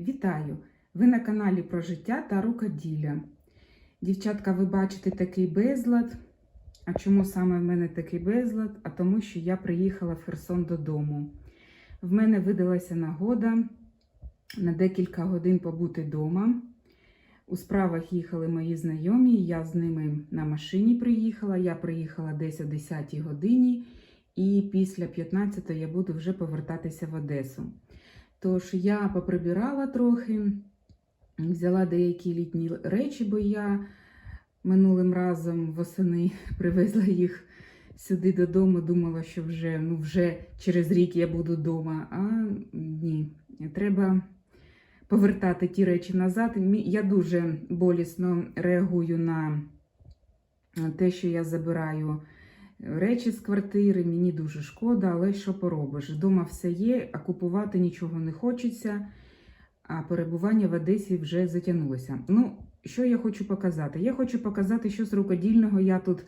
Вітаю! Ви на каналі про життя та рукоділля. Дівчатка, ви бачите такий безлад. А чому саме в мене такий безлад? А тому, що я приїхала в Херсон додому. В мене видалася нагода на декілька годин побути вдома. У справах їхали мої знайомі, я з ними на машині приїхала. Я приїхала десь о 10 годині, і після 15 я буду вже повертатися в Одесу. Тож я поприбирала трохи, взяла деякі літні речі, бо я минулим разом восени привезла їх сюди додому. Думала, що вже, ну, вже через рік я буду вдома. А ні, треба повертати ті речі назад. Я дуже болісно реагую на те, що я забираю речі з квартири, мені дуже шкода, але що поробиш? Дома все є, а купувати нічого не хочеться, а перебування в Одесі вже затягнулося. Ну, що я хочу показати? Я хочу показати, що з рукодільного я тут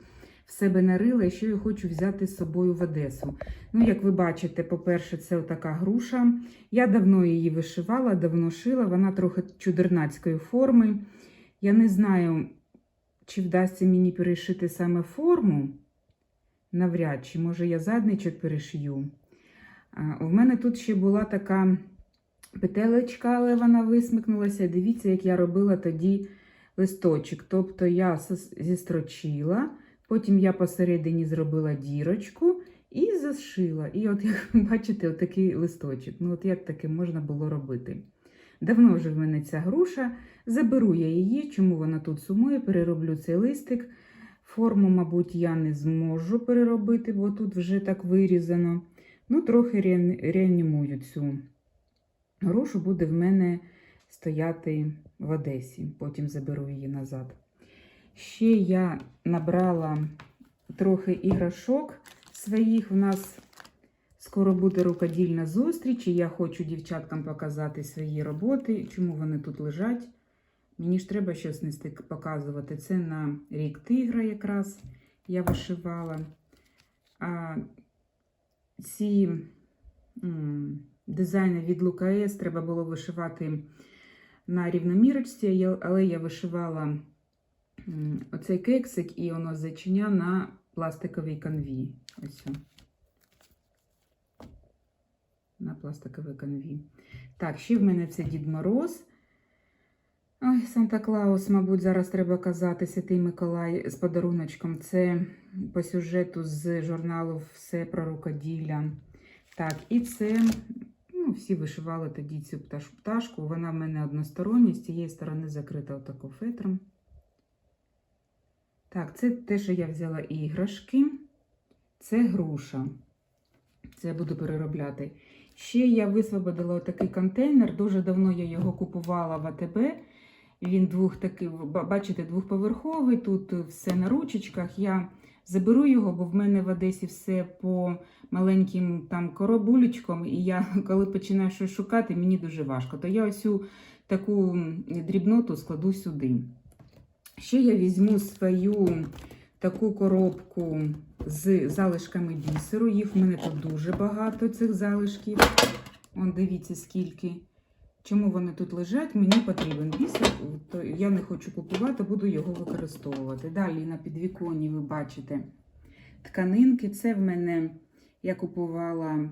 в себе нарила і що я хочу взяти з собою в Одесу. Ну, як ви бачите, по-перше, це така груша. Я давно її вишивала, давно шила, вона трохи чудернацької форми. Я не знаю, чи вдасться мені перешити саме форму. Навряд чи, може, я задничок перешию. А, У мене тут ще була така петелечка, але вона висмикнулася. Дивіться, як я робила тоді листочок. Тобто я зістрочила, потім я посередині зробила дірочку і зашила. І от, як ви бачите, отакий листочок. Ну, от як таке можна було робити? Давно вже в мене ця груша. Заберу я її, чому вона тут сумує, перероблю цей листик. Форму, мабуть, я не зможу переробити, бо тут вже так вирізано. Ну, трохи реан- реанімую цю грушу, буде в мене стояти в Одесі. Потім заберу її назад. Ще я набрала трохи іграшок своїх. У нас скоро буде рукодільна зустріч, і я хочу дівчаткам показати свої роботи, чому вони тут лежать. Мені ж треба щось нести показувати. Це на рік тигра якраз я вишивала. А ці дизайни від Лукаес треба було вишивати на рівномірочці, але я вишивала оцей кексик і воно зачиня на пластиковій канві. Ось. На пластиковій канві. Так, ще в мене це Дід Мороз. Ой, Санта Клаус, мабуть, зараз треба казати Святий Миколай з подаруночком. Це по сюжету з журналу Все про рукоділля. Так, і це, ну, всі вишивали тоді цю пташ, пташку. Вона в мене одностороння, з цієї сторони закрита отако фетром. Так, це те, що я взяла іграшки. Це груша. Це я буду переробляти. Ще я висвободила такий контейнер. Дуже давно я його купувала в АТБ. Він двох такий, бачите, двохповерховий. Тут все на ручечках. Я заберу його, бо в мене в Одесі все по маленьким там коробулечкам. І я, коли починаю щось шукати, мені дуже важко. То я ось таку дрібноту складу сюди. Ще я візьму свою таку коробку з залишками бісеру. Їх в мене тут дуже багато цих залишків. Вон дивіться, скільки. Чому вони тут лежать? Мені потрібен бісер, то я не хочу купувати, буду його використовувати. Далі на підвіконні ви бачите тканинки. Це в мене я купувала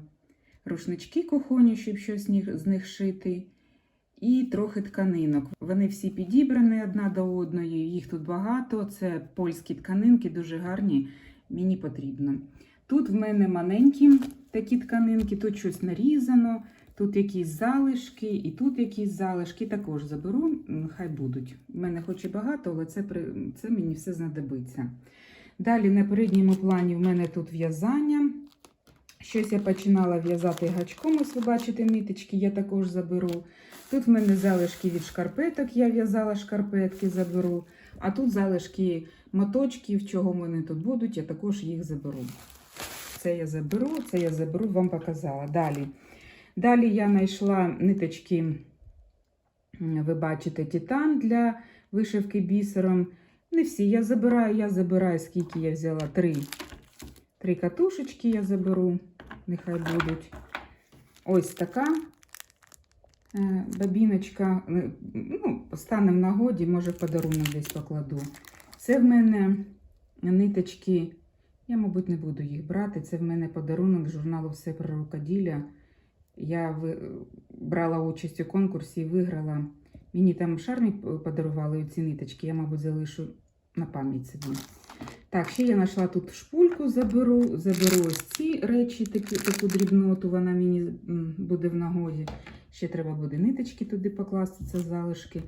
рушнички кухонні, щоб щось з них шити. І трохи тканинок. Вони всі підібрані одна до одної, їх тут багато. Це польські тканинки, дуже гарні, мені потрібно. Тут в мене маленькі такі тканинки, тут щось нарізано, тут якісь залишки, і тут якісь залишки також заберу, хай будуть. У мене хоч і багато, але це, це мені все знадобиться. Далі на передньому плані в мене тут в'язання. Щось я починала в'язати гачком, ось ви бачите ниточки, я також заберу. Тут в мене залишки від шкарпеток, я в'язала шкарпетки, заберу. А тут залишки моточків, чого в мене тут будуть, я також їх заберу. Це я заберу, це я заберу, вам показала. Далі. Далі я знайшла ниточки, ви бачите, титан для вишивки бісером. Не всі я забираю, я забираю, скільки я взяла. Три. Три катушечки я заберу, нехай будуть. Ось така Е, Бабіночка, е, ну, стане в нагоді, може подарунок десь покладу. Це в мене ниточки. Я, мабуть, не буду їх брати. Це в мене подарунок журналу Все про рукоділля. Я брала участь у конкурсі і виграла. Мені там шармі подарували ці ниточки, я, мабуть, залишу на пам'ять собі. Так, ще я знайшла тут шпульку, заберу, заберу ось ці речі, такі, таку дрібноту, вона мені буде в нагоді. Ще треба буде ниточки туди покласти, це залишки.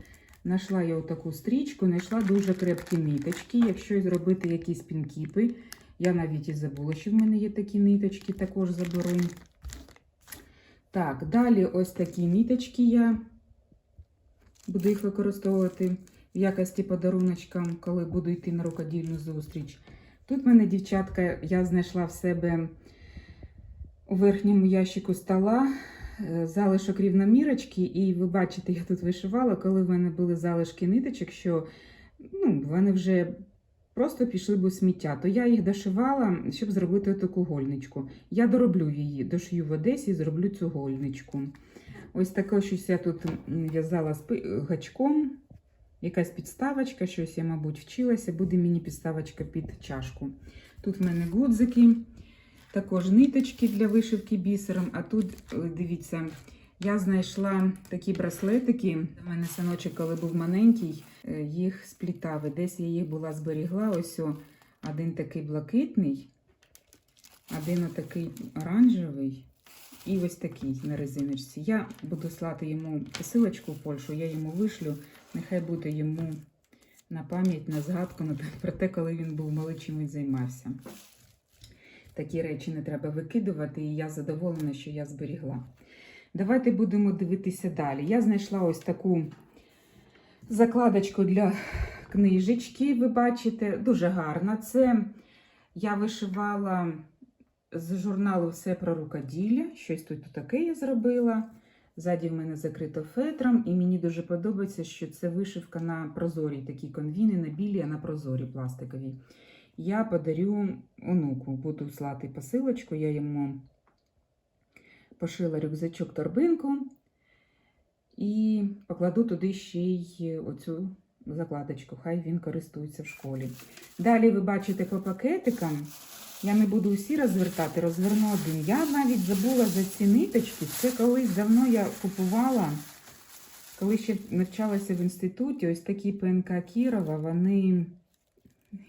Знайшла я отаку стрічку, знайшла дуже крепкі ниточки. Якщо зробити якісь пінкіпи, я навіть і забула, що в мене є такі ниточки, також заберу. Так, далі ось такі ниточки я буду їх використовувати в якості подаруночка, коли буду йти на рукодільну зустріч. Тут в мене, дівчатка, я знайшла в себе у верхньому ящику стола е, залишок рівномірочки, і ви бачите, я тут вишивала, коли в мене були залишки ниточок, що ну, вони вже просто пішли б у сміття. То я їх дошивала, щоб зробити таку гольничку. Я дороблю її, дошью в Одесі і зроблю цю гольничку. Ось таке щось я тут в'язала спи- гачком. Якась підставочка, щось я, мабуть, вчилася, буде мені підставочка під чашку. Тут в мене гудзики, також ниточки для вишивки бісером. А тут, е, дивіться, я знайшла такі браслетики. У мене синочок, коли був маленький, їх сплітав. І Десь я їх була зберігла. Ось один такий блакитний, один отакий оранжевий. І ось такий на резиночці. Я буду слати йому посилочку в Польщу, я йому вишлю. Нехай буде йому на пам'ять, на згадку про те, коли він був малий, чим він займався. Такі речі не треба викидувати, і я задоволена, що я зберігла. Давайте будемо дивитися далі. Я знайшла ось таку закладочку для книжечки. Ви бачите, дуже гарна. Це я вишивала з журналу Все про рукоділля. Щось тут таке я зробила. Ззаді в мене закрито фетром, і мені дуже подобається, що це вишивка на прозорій такі конвіни, на білі, а на прозорі пластикові. Я подарю онуку, буду слати посилочку, я йому пошила рюкзачок торбинку і покладу туди ще й оцю закладочку, хай він користується в школі. Далі ви бачите по пакетикам. Я не буду усі розвертати, розверну один. Я навіть забула за ці ниточки. Це колись давно я купувала, коли ще навчалася в інституті, ось такі ПНК Кірова, вони,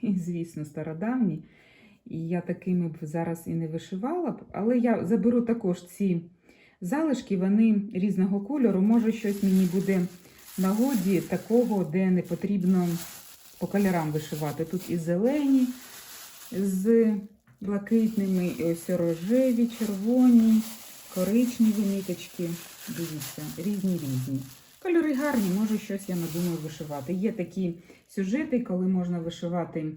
звісно, стародавні. І я такими б зараз і не вишивала б. Але я заберу також ці залишки, вони різного кольору. Може, щось мені буде нагоді такого, де не потрібно по кольорам вишивати. Тут і зелені з блакитними, і ось рожеві, червоні, коричневі ниточки. Дивіться, різні різні. Кольори гарні, може щось я надумаю вишивати. Є такі сюжети, коли можна вишивати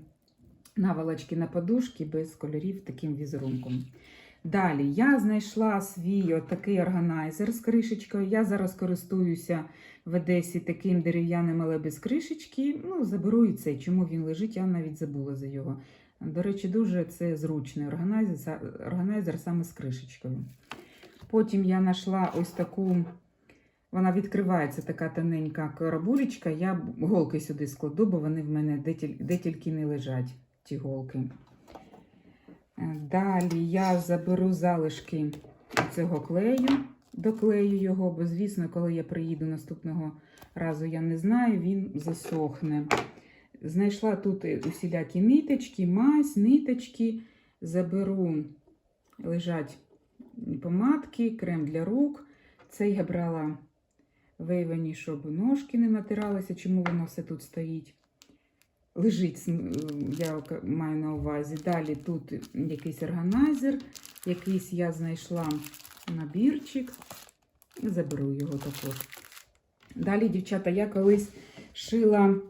наволочки на подушки без кольорів таким візерунком. Далі я знайшла свій отакий органайзер з кришечкою. Я зараз користуюся в Одесі таким дерев'яним, але без кришечки. Ну, заберу і цей. Чому він лежить, я навіть забула за його. До речі, дуже це зручний органайзер, органайзер саме з кришечкою. Потім я знайшла ось таку, вона відкривається, така тоненька коробулечка. Я голки сюди складу, бо вони в мене де тільки не лежать, ті голки. Е, Далі я заберу залишки цього клею, доклею його, бо, звісно, коли я приїду наступного разу, я не знаю, він засохне. Знайшла тут усілякі ниточки, мазь, ниточки. Заберу, лежать помадки, крем для рук. Цей я брала вейвані, щоб ножки не натиралися, чому воно все тут стоїть. Лежить, я маю на увазі. Далі тут якийсь органайзер, якийсь я знайшла набірчик. Заберу його також. Далі, дівчата, я колись шила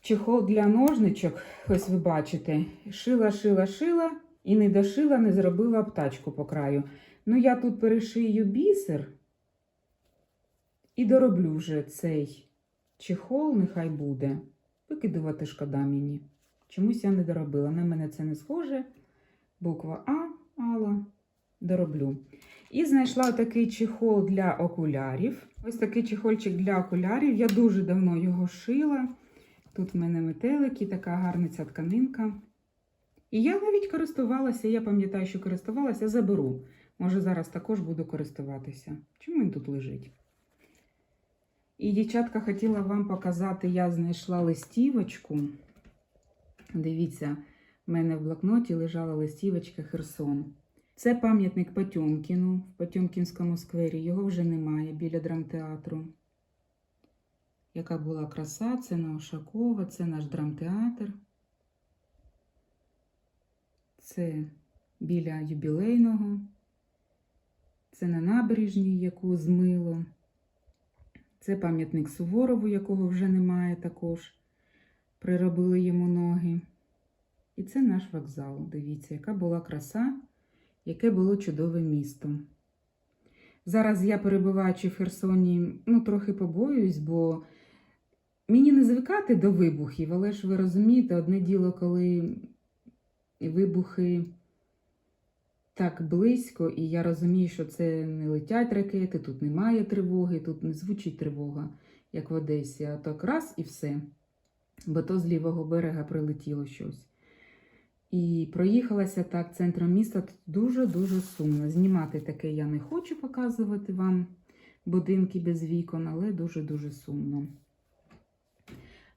чехол для ножничок, ось ви бачите. Шила, шила, шила і не дошила, не зробила обтачку по краю. Ну, я тут перешию бісер і дороблю вже цей чехол, нехай буде. Викидувати шкода мені. Чомусь я не доробила. На мене це не схоже. Буква А, Алла, дороблю. І знайшла такий чехол для окулярів. Ось такий чехольчик для окулярів. Я дуже давно його шила. Тут в мене метелики, така гарна ця тканинка. І я навіть користувалася, я пам'ятаю, що користувалася, заберу. Може, зараз також буду користуватися. Чому він тут лежить? І, дівчатка, хотіла вам показати, я знайшла листівочку. Дивіться, в мене в блокноті лежала листівочка Херсон. Це пам'ятник Потьомкіну в Потьомкінському сквері. Його вже немає біля драмтеатру. Яка була краса, це на Ошакова, це наш драмтеатр. Це біля юбілейного. Це на набережній, яку змило. Це пам'ятник Суворову, якого вже немає також. Приробили йому ноги. І це наш вокзал. Дивіться, яка була краса, яке було чудове місто. Зараз я, перебуваючи в Херсоні, ну, трохи побоююсь, бо мені не звикати до вибухів, але ж ви розумієте, одне діло, коли вибухи так близько, і я розумію, що це не летять ракети, тут немає тривоги, тут не звучить тривога, як в Одесі, а так раз і все. Бо то з лівого берега прилетіло щось. І проїхалася так центром міста дуже-дуже сумно. Знімати таке я не хочу показувати вам будинки без вікон, але дуже-дуже сумно.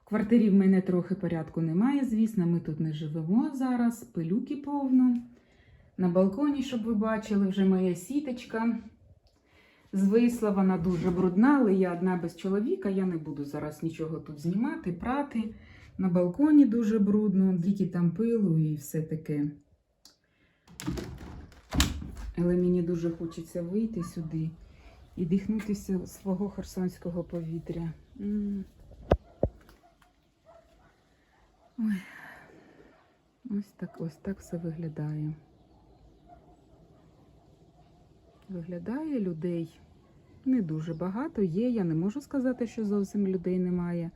В квартирі в мене трохи порядку немає, звісно, ми тут не живемо зараз, пилюки повно. На балконі, щоб ви бачили, вже моя сіточка звисла, вона дуже брудна, але я одна без чоловіка, я не буду зараз нічого тут знімати, прати. На балконі дуже брудно, тільки там пилу і все таке. Але мені дуже хочеться вийти сюди і дихнутися свого херсонського повітря. Ось так, ось так все виглядає. Виглядає людей не дуже багато. Є, я не можу сказати, що зовсім людей немає.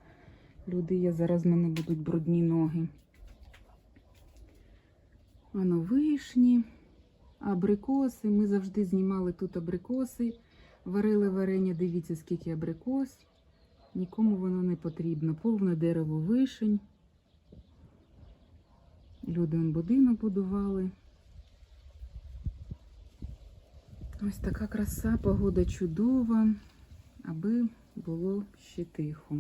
Люди є, зараз в мене будуть брудні ноги. Воно вишні, абрикоси. Ми завжди знімали тут абрикоси, варили варення, дивіться, скільки абрикос. Нікому воно не потрібно. Повне дерево вишень. Люди будинок будували. Ось така краса, погода чудова, аби було ще тихо.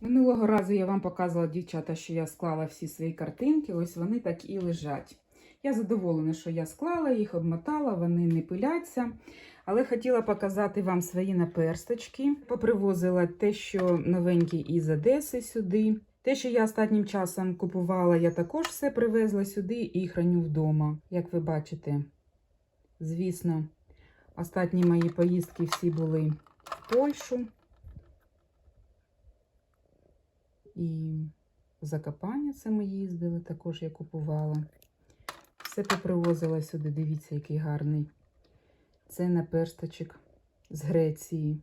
Минулого разу я вам показувала, дівчата, що я склала всі свої картинки, ось вони так і лежать. Я задоволена, що я склала їх, обмотала, вони не пиляться. Але хотіла показати вам свої наперсточки. Попривозила те, що новеньке із Одеси сюди. Те, що я останнім часом купувала, я також все привезла сюди і храню вдома, як ви бачите. Звісно, останні мої поїздки всі були в Польщу. І в Закопання це ми їздили, також я купувала. Все попривозила сюди, дивіться, який гарний. Це наперсточок з Греції.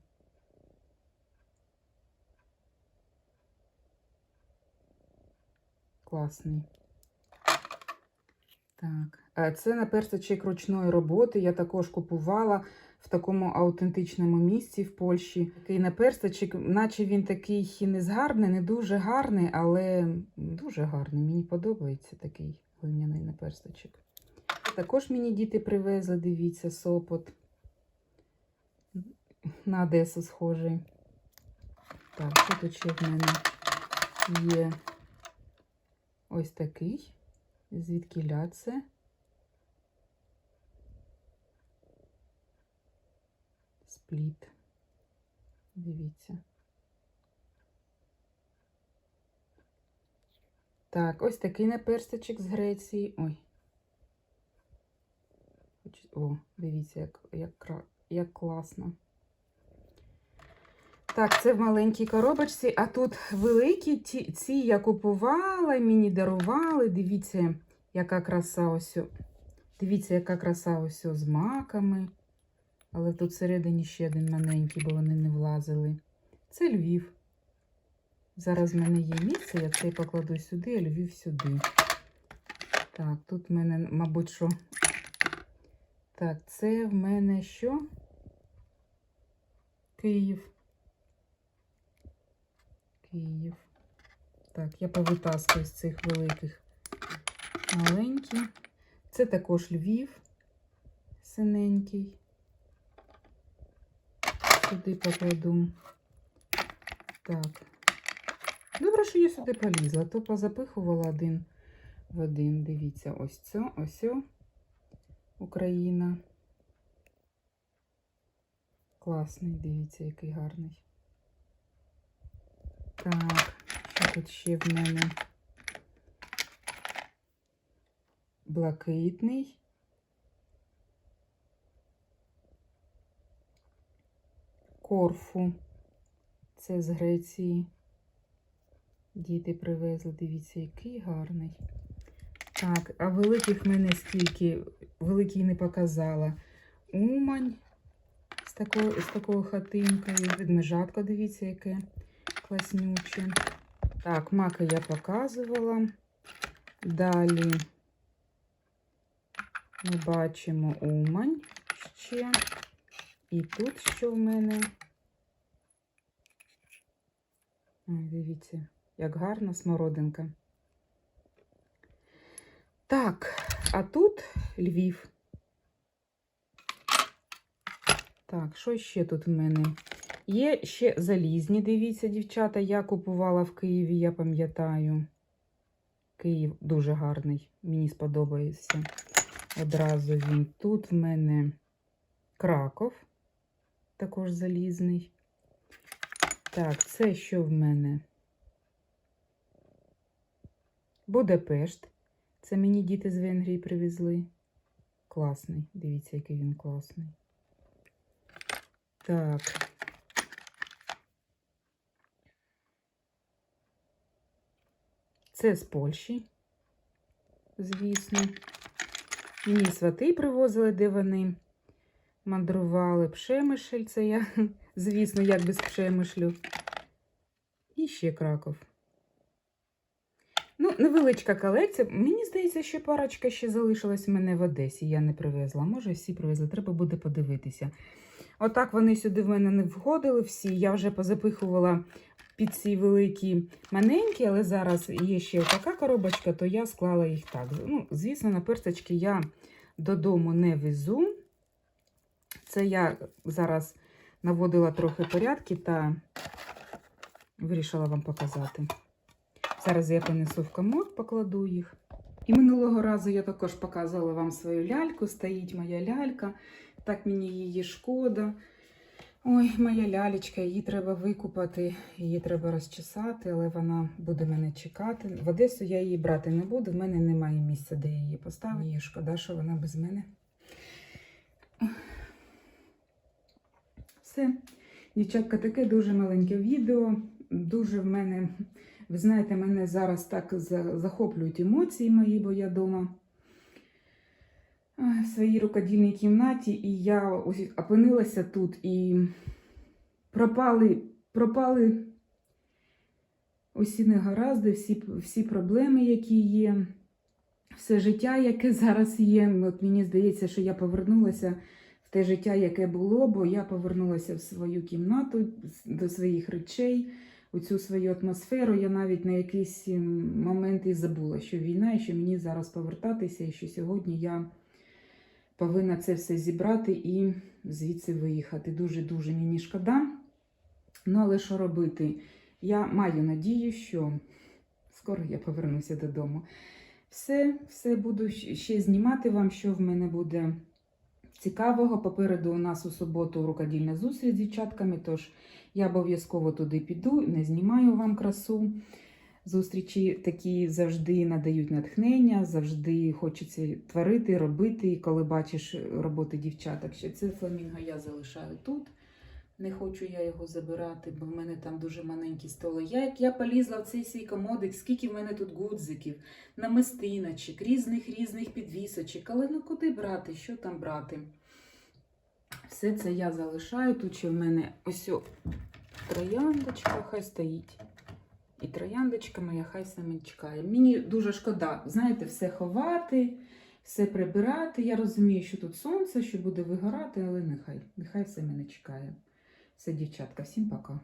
Класний. Так, це наперсточок ручної роботи. Я також купувала в такому аутентичному місці в Польщі. Такий наперсточок, наче він такий не згарний, не дуже гарний, але дуже гарний. Мені подобається такий глиняний наперсточок. Також мені діти привезли, дивіться, сопот. На Одесу схожий. Так, що тут ще в мене є ось такий. Звідки це? Спліт. Дивіться. Так, ось такий наперсточок з Греції. Ой. О, дивіться, як, як, як класно. Так, це в маленькій коробочці, а тут великі ті, ці я купувала, мені дарували. Дивіться, яка краса ось. Дивіться, яка краса ось з маками. Але тут всередині ще один маленький, бо вони не влазили. Це Львів. Зараз в мене є місце, я цей покладу сюди, а Львів сюди. Так, тут в мене, мабуть, що Так, це в мене що? Київ. Київ. Так, я повитаскую з цих великих маленькі. Це також Львів синенький. Сюди покладу. Так. Добре, що я сюди полізла, то позапихувала один в один. Дивіться, ось це, ось. Україна. Класний, дивіться, який гарний. Так, що тут ще в мене? Блакитний. Корфу. Це з Греції. Діти привезли, дивіться, який гарний. Так, а великих в мене скільки, великий не показала. Умань з такою, з такою хатинкою. Ведмежатка, дивіться, яке класнюче. Так, маки я показувала. Далі ми бачимо Умань ще. І тут що в мене? Ой, дивіться, як гарна смородинка. Так, а тут Львів. Так, що ще тут в мене? Є ще залізні, дивіться, дівчата, я купувала в Києві, я пам'ятаю. Київ дуже гарний, мені сподобається. Одразу він. Тут в мене Краков, також залізний. Так, це що в мене? Будапешт. Це мені діти з Венгрії привезли. Класний. Дивіться, який він класний. Так. Це з Польщі, звісно. Мені свати привозили, де вони мандрували. Пшемишель, це я, звісно, як без пшемишлю. І ще Краков. Ну, невеличка колекція. Мені здається, що парочка ще залишилась у мене в Одесі. Я не привезла. Може, всі привезли, треба буде подивитися. Отак вони сюди в мене не входили всі. Я вже позапихувала під ці великі маленькі, але зараз є ще така коробочка, то я склала їх так. Ну, Звісно, на персочки я додому не везу. Це я зараз наводила трохи порядки та вирішила вам показати. Зараз я понесу в комод, покладу їх. І минулого разу я також показувала вам свою ляльку. Стоїть моя лялька. Так мені її шкода. Ой, моя лялечка, її треба викупати, її треба розчесати, але вона буде мене чекати. В Одесу я її брати не буду, в мене немає місця, де її поставити. Її шкода, що вона без мене. Все. Дівчатка, таке дуже маленьке відео. Дуже в мене, ви знаєте, мене зараз так захоплюють емоції мої, бо я вдома в своїй рукодільній кімнаті, і я ось опинилася тут і пропали, пропали усі негаразди, всі, всі проблеми, які є, все життя, яке зараз є. От мені здається, що я повернулася те життя, яке було, бо я повернулася в свою кімнату до своїх речей. У цю свою атмосферу я навіть на якийсь момент і забула, що війна, і що мені зараз повертатися, і що сьогодні я повинна це все зібрати і звідси виїхати. Дуже-дуже мені шкода. Ну, але що робити? Я маю надію, що скоро я повернуся додому. Все, все буду ще знімати вам, що в мене буде цікавого. Попереду у нас у суботу рукодільна зустріч з дівчатками, тож я обов'язково туди піду, не знімаю вам красу. Зустрічі такі завжди надають натхнення, завжди хочеться творити, робити. І коли бачиш роботи дівчаток, що це фламінго я залишаю тут. Не хочу я його забирати, бо в мене там дуже маленькі столи. Я як я полізла в цей свій комодик, скільки в мене тут гудзиків, намистиночок, різних різних підвісочок. Але ну куди брати? Що там брати? Все це я залишаю. Тут ще в мене ось трояндочка, хай стоїть. І трояндочка моя хай саме чекає. Мені дуже шкода, знаєте, все ховати, все прибирати. Я розумію, що тут сонце, що буде вигорати, але нехай, нехай все мене чекає. Все, дівчатка, всім пока.